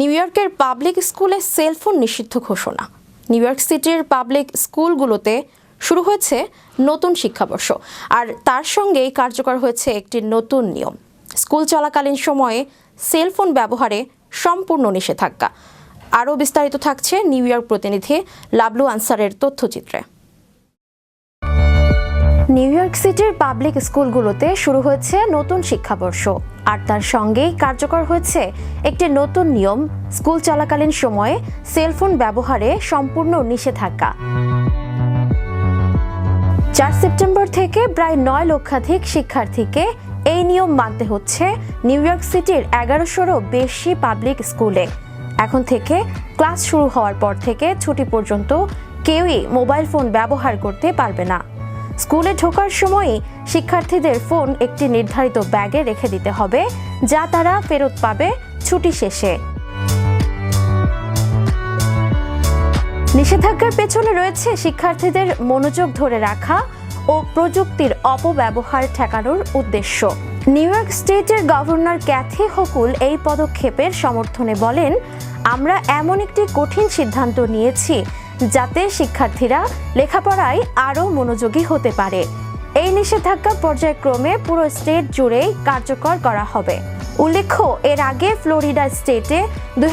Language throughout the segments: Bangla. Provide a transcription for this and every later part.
নিউ ইয়র্কের পাবলিক স্কুলে সেলফোন নিষিদ্ধ ঘোষণা। নিউ ইয়র্ক সিটির পাবলিক স্কুলগুলোতে শুরু হয়েছে নতুন শিক্ষাবর্ষ, আর তার সঙ্গেই কার্যকর হয়েছে একটি নতুন নিয়ম। স্কুল চলাকালীন সময়ে সেলফোন ব্যবহারে সম্পূর্ণ নিষেধাজ্ঞা। আরও বিস্তারিত থাকছে নিউ ইয়র্ক প্রতিনিধি লাবলু আনসারের তথ্যচিত্রে। নিউ ইয়র্ক সিটির পাবলিক স্কুলগুলোতে শুরু হয়েছে নতুন শিক্ষাবর্ষ। আর তার সঙ্গেই কার্যকর হয়েছে একটি নতুন নিয়ম, স্কুল চলাকালীন সময়ে সেলফোন ব্যবহারে সম্পূর্ণ নিষেধাজ্ঞা। চার সেপ্টেম্বর থেকে প্রায় নয় লক্ষাধিক শিক্ষার্থীকে এই নিয়ম মানতে হচ্ছে নিউ ইয়র্ক সিটির এগারোশোরও বেশি পাবলিক স্কুলে এখন থেকে ক্লাস শুরু হওয়ার পর থেকে ছুটি পর্যন্ত কেউই মোবাইল ফোন ব্যবহার করতে পারবে না। স্কুলে ঢোকার সময়ই শিক্ষার্থীদের ফোন একটি নির্ধারিত ব্যাগে রেখে দিতে হবে, যা তারা ফেরত পাবে ছুটি শেষে। নিষেধাজ্ঞার পেছনে রয়েছে শিক্ষার্থীদের মনোযোগ ধরে রাখা ও প্রযুক্তির অপব্যবহার ঠেকানোর উদ্দেশ্য। নিউ ইয়র্ক স্টেটের গভর্নর ক্যাথি হকুল এই পদক্ষেপের সমর্থনে বলেন আমরা এমন একটি কঠিন সিদ্ধান্ত নিয়েছি যাতে শিক্ষার্থীরা লেখাপড়ায় আরও মনোযোগী হতে পারে। এই নিষেধাজ্ঞা পর্যায়ক্রমে পুরো স্টেট জুড়েই কার্যকর করা হবে। উল্লেখ্য, এর আগে ফ্লোরিডা স্টেটে দুই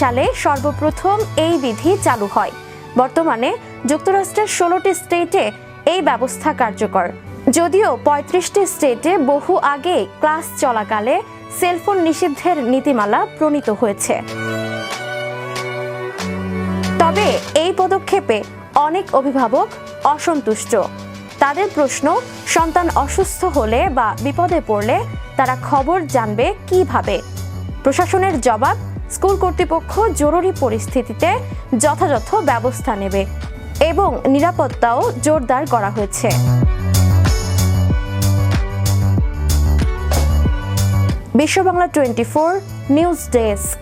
সালে সর্বপ্রথম এই বিধি চালু হয়। বর্তমানে যুক্তরাষ্ট্রের ষোলোটি স্টেটে এই ব্যবস্থা কার্যকর। যদিও পঁয়ত্রিশটি স্টেটে বহু আগে ক্লাস চলাকালে সেলফোন নিষিদ্ধের নীতিমালা প্রণীত হয়েছে। তবে এই পদক্ষেপে অনেক অভিভাবক অসন্তুষ্ট। তাদের প্রশ্ন, সন্তান অসুস্থ হলে বা বিপদে পড়লে তারা খবর জানবে কীভাবে? প্রশাসনের জবাব, স্কুল কর্তৃপক্ষ জরুরি পরিস্থিতিতে যথাযথ ব্যবস্থা নেবে এবং নিরাপত্তাও জোরদার করা হয়েছে। Bishwa Bangla twenty four news desk.